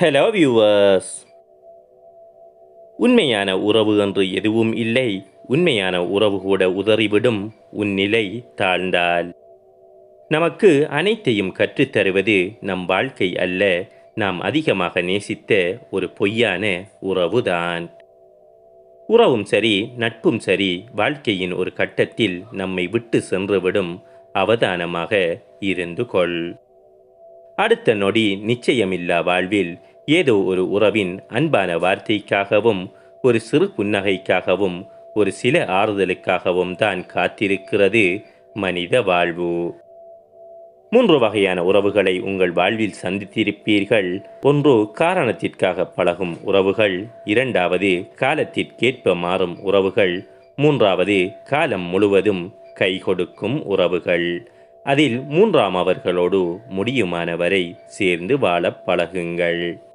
Hello viewers உண்மையான உறவு என்று எதுவும் இல்லை. உண்மையான உறவு கூட உதறிவிடும். உன் நிலை தாழ்ந்தால். நமக்கு அனைத்தையும் கற்றுத்தருவது நம் வாழ்க்கை அல்ல. நாம் அதிகமாக நேசித்த ஒரு பொய்யான உறவுதான். உறவும் சரி நட்பும் சரி வாழ்க்கையின் ஒரு கட்டத்தில் நம்மை விட்டு சென்றுவிடும். அவதானமாக இருந்து கொள். அடுத்த நொடி நிச்சயமில்லா வாழ்வில் ஏதோ ஒரு உறவின் அன்பான வார்த்தைக்காகவும் ஒரு சிறு புன்னகைக்காகவும் ஒரு சில ஆறுதலுக்காகவும் தான் காத்திருக்கிறது மனித வாழ்வு. மூன்று வகையான உறவுகளை உங்கள் வாழ்வில் சந்தித்திருப்பீர்கள். ஒன்று காரணத்திற்காக பழகும் உறவுகள். இரண்டாவது காலத்திற்கேற்ப மாறும் உறவுகள். மூன்றாவது காலம் முழுவதும் கை கொடுக்கும் உறவுகள். அதில் மூன்றாம் அவர்களோடு முடியுமானவரை சேர்ந்து வாழப் பழகுங்கள்.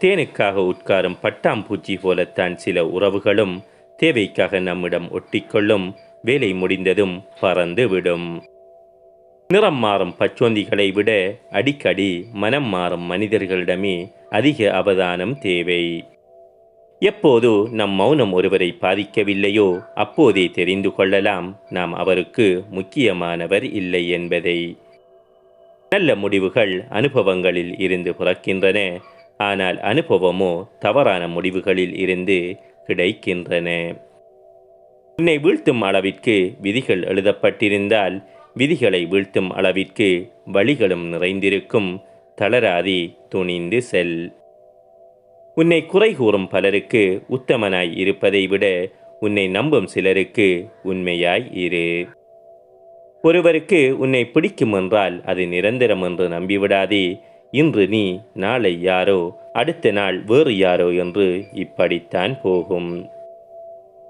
தேனுக்காக உட்காரும் பட்டாம்பூச்சி போலத்தான் சில உறவுகளும் தேவைக்காக நம்மிடம் ஒட்டிக்கொள்ளும் வேலை முடிந்ததும் பறந்து விடும் நிறம் மாறும் பச்சோந்திகளை விட அடிக்கடி மனம் மாறும் மனிதர்களிடமே அதிக அவதானம் தேவை. எப்போது நம் மௌனம் ஒருவரை பாதிக்கவில்லையோ அப்போதே தெரிந்து கொள்ளலாம் நாம் அவருக்கு முக்கியமானவர் இல்லை என்பதை. நல்ல முடிவுகள் அனுபவங்களில் இருந்து பிறக்கின்றன. ஆனால் அனுபவமோ தவறான முடிவுகளில் இருந்து கிடைக்கின்றன. உன்னை வீழ்த்தும் அளவிற்கு விதிகள் எழுதப்பட்டிருந்தால் விதிகளை வீழ்த்தும் அளவிற்கு வழிகளும் நிறைந்திருக்கும். தளராதி துணிந்து செல். உன்னை குறை கூறும் பலருக்கு உத்தமனாய் இருப்பதை விட உன்னை நம்பும் சிலருக்கு உண்மையாய் இரு. ஒருவருக்கு உன்னை பிடிக்கும் என்றால் அது நிரந்தரம் என்று நம்பிவிடாதே. இன்று நீ நாளை யாரோ அடுத்த நாள் வேறு யாரோ என்று இப்படித்தான் போகும்.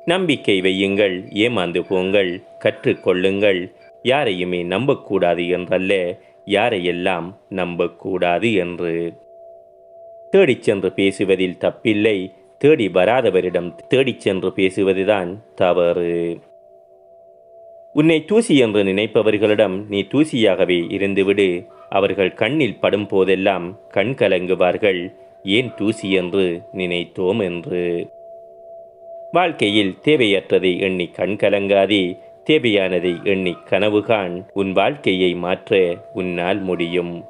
நம்பிக்கை வையுங்கள் ஏமாந்து போங்கள் கற்றுக்கொள்ளுங்கள். யாரையுமே நம்பக்கூடாது என்றல்ல யாரையெல்லாம் நம்பக்கூடாது என்று. தேடிச் சென்று பேசுவதில் தப்பில்லை தேடி வராதவரிடம் தேடிச் சென்று பேசுவதுதான் தவறு. உன்னை தூசி என்று நினைப்பவர்களிடம் நீ தூசியாகவே இருந்துவிடு அவர்கள் கண்ணில் படும் போதெல்லாம் கண் கலங்குவார்கள். ஏன் தூசி என்று நினைத்தோம் என்று. வாழ்க்கையில் தேவையற்றதை எண்ணி கண் கலங்காதே தேவையானதை எண்ணி கனவு காண். உன் வாழ்க்கையை மாற்ற உன்னால் முடியும்.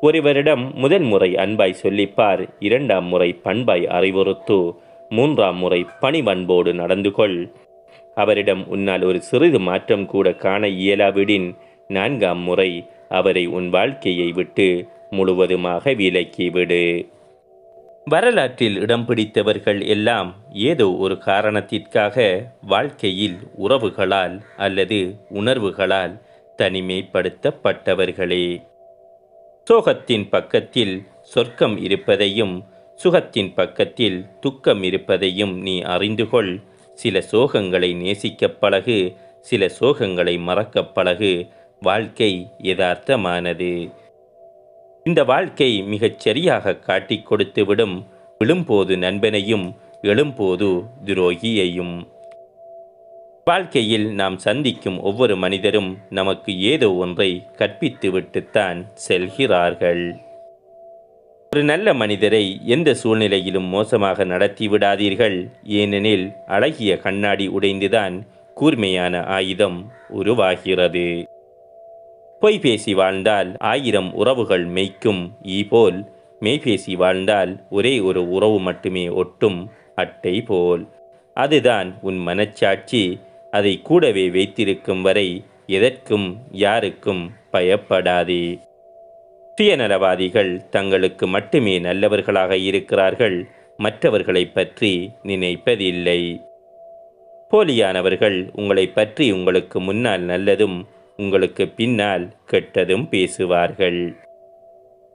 ஒருவரிடம் முதல் முறை அன்பாய் சொல்லிப்பார் இரண்டாம் முறை பண்பாய் அறிவுறுத்து மூன்றாம் முறை பணிவன்போடு நடந்து கொள். அவரிடம் உன்னால் ஒரு சிறிது மாற்றம் கூட காண இயலாவிடின் நான்காம் முறை அவரை உன் வாழ்க்கையை விட்டு முழுவதுமாக விலக்கிவிடு வரலாற்றில் இடம் பிடித்தவர்கள் எல்லாம் ஏதோ ஒரு காரணத்திற்காக வாழ்க்கையில் உறவுகளால் அல்லது உணர்வுகளால் தனிமைப்படுத்தப்பட்டவர்களே. சோகத்தின் பக்கத்தில் சொர்க்கம் இருப்பதையும் சுகத்தின் பக்கத்தில் துக்கம் இருப்பதையும் நீ அறிந்து கொள். சில சோகங்களை நேசிக்கப் பழகு சில சோகங்களை மறக்கப் பழகு. வாழ்க்கை யதார்த்தமானது. இந்த வாழ்க்கை மிகச் சரியாக கொடுத்து கொடுத்துவிடும் விழும்போது நண்பனையும் எழும்போது துரோகியையும். வாழ்க்கையில் நாம் சந்திக்கும் ஒவ்வொரு மனிதரும் நமக்கு ஏதோ ஒன்றை கற்பித்துவிட்டுத்தான் செல்கிறார்கள். ஒரு நல்ல மனிதரை எந்த சூழ்நிலையிலும் மோசமாக நடத்தி விடாதீர்கள். ஏனெனில் அழகிய கண்ணாடி உடைந்துதான் கூர்மையான ஆயுதம் உருவாகிறது. பொய் பேசி வாழ்ந்தால் ஆயிரம் உறவுகள் மெய்க்கும். ஈ போல் மெய் பேசி வாழ்ந்தால் ஒரே ஒரு உறவு மட்டுமே ஒட்டும் அட்டை போல். அதுதான் உன் மனச்சாட்சி. அதை கூடவே வைத்திருக்கும் வரை எதற்கும் யாருக்கும் பயப்படாதே. சுயநலவாதிகள் தங்களுக்கு மட்டுமே நல்லவர்களாக இருக்கிறார்கள். மற்றவர்களை பற்றி நினைப்பதில்லை. போலியானவர்கள் உங்களை பற்றி உங்களுக்கு முன்னால் நல்லதும் உங்களுக்கு பின்னால் கெட்டதும் பேசுவார்கள்.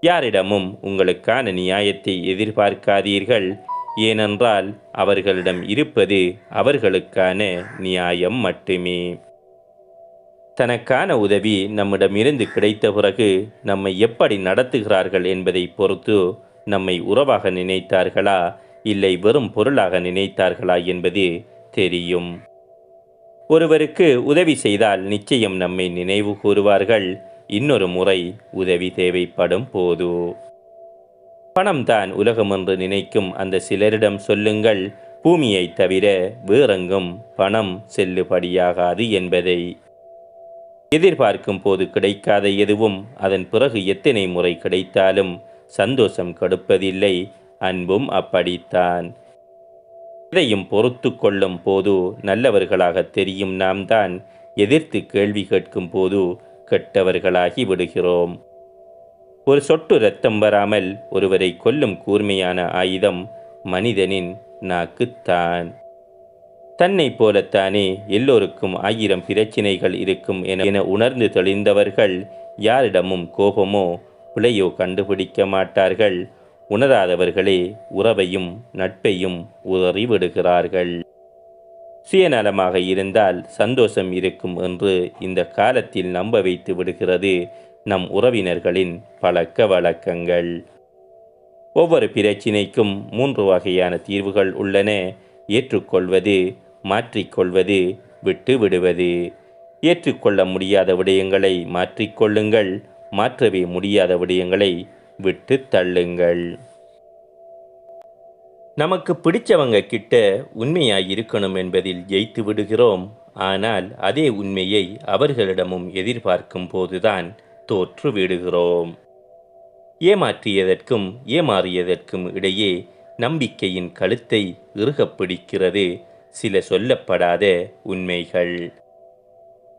யாரிடமும் உங்களுக்கான நியாயத்தை எதிர்பார்க்காதீர்கள். ஏனென்றால் அவர்களிடம் இருப்பது அவர்களுக்கான நியாயம் மட்டுமே. தனக்கான உதவி நம்மிடமிருந்து கிடைத்த பிறகு நம்மை எப்படி நடத்துகிறார்கள் என்பதை பொறுத்து நம்மை உறவாக நினைத்தார்களா இல்லை வெறும் பொருளாக நினைத்தார்களா என்பது தெரியும். ஒருவருக்கு உதவி செய்தால் நிச்சயம் நம்மை நினைவு கூறுவார்கள். இன்னொரு முறை உதவி தேவைப்படும் போது. பணம்தான் உலகம் என்று நினைக்கும் அந்த சிலரிடம் சொல்லுங்கள். பூமியை தவிர வேறெங்கும் பணம் செல்லுபடியாகாது என்பதை. எதிர்பார்க்கும் போது கிடைக்காத எதுவும் அதன் பிறகு எத்தனை முறை கிடைத்தாலும் சந்தோஷம் கெடுப்பதில்லை. அன்பும் அப்படித்தான். இதையும் பொறுத்து கொள்ளும் போது நல்லவர்களாக தெரியும் நாம் தான் எதிர்த்து கேள்வி கேட்கும் போது கெட்டவர்களாகி விடுகிறோம். ஒரு சொட்டு இரத்தம் வராமல் ஒருவரை கொல்லும் கூர்மையான ஆயுதம் மனிதனின் நாக்குத்தான். தன்னை போலத்தானே எல்லோருக்கும் ஆயிரம் பிரச்சினைகள் இருக்கும் என என உணர்ந்து தெளிந்தவர்கள் யாரிடமும் கோபமோ பிழையோ கண்டுபிடிக்க மாட்டார்கள். உணராதவர்களே உறவையும் நட்பையும் உதறிவிடுகிறார்கள். சுயநலமாக இருந்தால் சந்தோஷம் இருக்கும் என்று இந்த காலத்தில் நம்ப வைத்து விடுகிறது நம் உறவினர்களின் பழக்க வழக்கங்கள். ஒவ்வொரு பிரச்சினைக்கும் மூன்று வகையான தீர்வுகள் உள்ளன. ஏற்றுக்கொள்வது மாற்றிக்கொள்வது விட்டு விடுவது ஏற்றுக்கொள்ள முடியாத விடயங்களை மாற்றிக்கொள்ளுங்கள் மாற்றவே முடியாத விடயங்களை விட்டு தள்ளுங்கள். நமக்கு பிடிச்சவங்க கிட்ட உண்மையாய் இருக்கணும் என்பதில் ஜெயித்து விடுகிறோம். ஆனால் அதே உண்மையை அவர்களிடமும் எதிர்பார்க்கும் போதுதான் தோற்று விடுகிறோம். ஏமாற்றியதற்கும் ஏமாறியதற்கும் இடையே நம்பிக்கையின் கழுத்தை இறுகப் பிடிக்கிறது சில சொல்லப்படாத உண்மைகள்.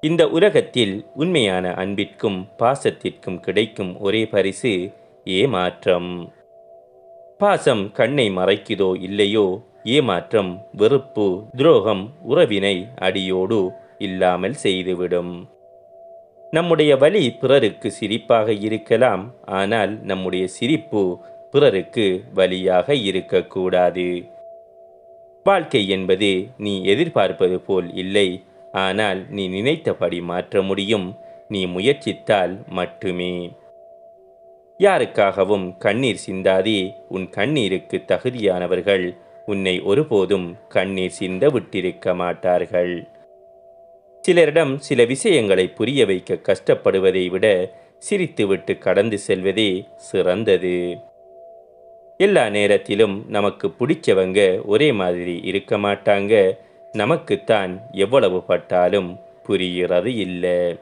இந்த உலகத்தில் உண்மையான அன்பிற்கும் பாசத்திற்கும் கிடைக்கும் ஒரே பரிசு ஏமாற்றம். பாசம் கண்ணை மறைக்குதோ இல்லையோ? ஏமாற்றம் வெறுப்பு துரோகம் உறவினை அடியோடு இல்லாமல் செய்துவிடும். நம்முடைய வலி பிறருக்கு சிரிப்பாக இருக்கலாம் ஆனால் நம்முடைய சிரிப்பு பிறருக்கு வழியாக இருக்கக்கூடாது. வாழ்க்கை என்பது நீ எதிர்பார்ப்பது போல் இல்லை ஆனால் நீ நினைத்தபடி மாற்ற முடியும். நீ முயற்சித்தால் மட்டுமே. யாருக்காகவும் கண்ணீர் சிந்தாதே உன் கண்ணீருக்கு தகுதியானவர்கள். உன்னை ஒருபோதும் கண்ணீர் சிந்த விட்டிருக்க மாட்டார்கள். சிலரிடம் சில விஷயங்களை புரிய வைக்க கஷ்டப்படுவதை விட சிரித்துவிட்டு கடந்து செல்வதே சிறந்தது. எல்லா நேரத்திலும் நமக்கு பிடிச்சவங்க ஒரே மாதிரி இருக்க மாட்டாங்க. நமக்குத்தான் எவ்வளவு பட்டாலும் புரிகிறது இல்லை.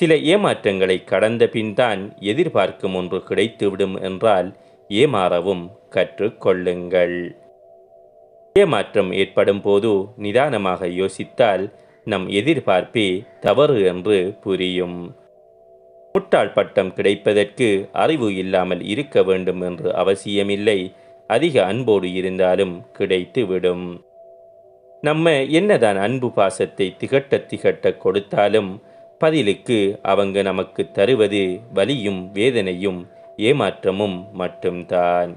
சில ஏமாற்றங்களை கடந்த பின்தான் எதிர்பார்க்கும் ஒன்று கிடைத்துவிடும் என்றால் ஏமாறவும் கற்றுக்கொள்ளுங்கள் ஏமாற்றம் ஏற்படும் போது நிதானமாக யோசித்தால் நம் எதிர்பார்ப்பே தவறு என்று புரியும். முட்டாள் பட்டம் கிடைப்பதற்கு அறிவு இல்லாமல் இருக்க வேண்டும் என்று அவசியமில்லை. அதிக அன்போடு இருந்தாலும் கிடைத்துவிடும். நம்ம என்னதான் அன்பு பாசத்தை திகட்ட திகட்ட கொடுத்தாலும் பதிலுக்கு அவங்க நமக்கு தருவது வலியும் வேதனையும் ஏமாற்றமும் மட்டும்தான்.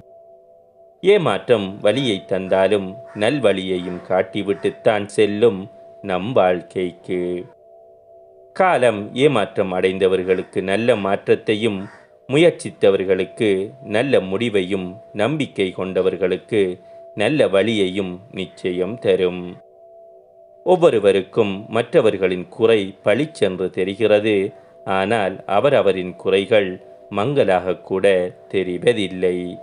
ஏமாற்றம் வலியை தந்தாலும் நல்வழியையும் காட்டிவிட்டுத்தான் செல்லும் நம் வாழ்க்கைக்கு. காலம் ஏமாற்றம் அடைந்தவர்களுக்கு நல்ல மாற்றத்தையும் முயற்சித்தவர்களுக்கு நல்ல முடிவையும் நம்பிக்கை கொண்டவர்களுக்கு நல்ல வழியையும் நிச்சயம் தரும். ஒவ்வொருவருக்கும் மற்றவர்களின் குறை பழிச்சென்று தெரிகிறது. ஆனால் அவரவரின் குறைகள் மங்களாக கூட தெரிவதில்லை.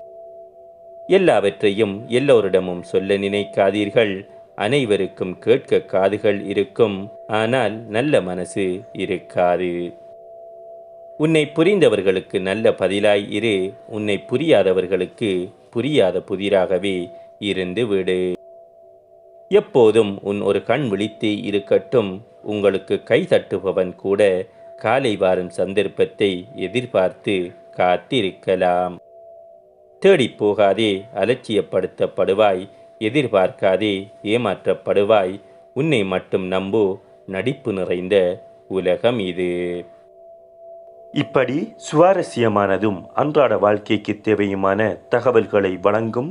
எல்லாவற்றையும் எல்லோரிடமும் சொல்ல நினைக்காதீர்கள். அனைவருக்கும் கேட்க காதுகள் இருக்கும். ஆனால் நல்ல மனசு இருக்காது. உன்னை புரிந்தவர்களுக்கு நல்ல பதிலாய் இரு. உன்னை புரியாதவர்களுக்கு புரியாத புதிராகவே இருந்து விடு. எப்போதும் உன் ஒரு கண் விழித்தே இருக்கட்டும் உங்களுக்கு கை தட்டுபவன் கூட காலை வாரும் சந்தர்ப்பத்தை எதிர்பார்த்து காத்திருக்கலாம். தேடி போகாதே அலட்சியப்படுத்தப்படுவாய் எதிர்பார்க்காதே ஏமாற்றப்படுவாய் உன்னை மட்டும் நம்பு நடிப்பு நிறைந்த உலகம் இது. இப்படி சுவாரஸ்யமானதும் அன்றாட வாழ்க்கைக்கு தேவையுமான தகவல்களை வழங்கும்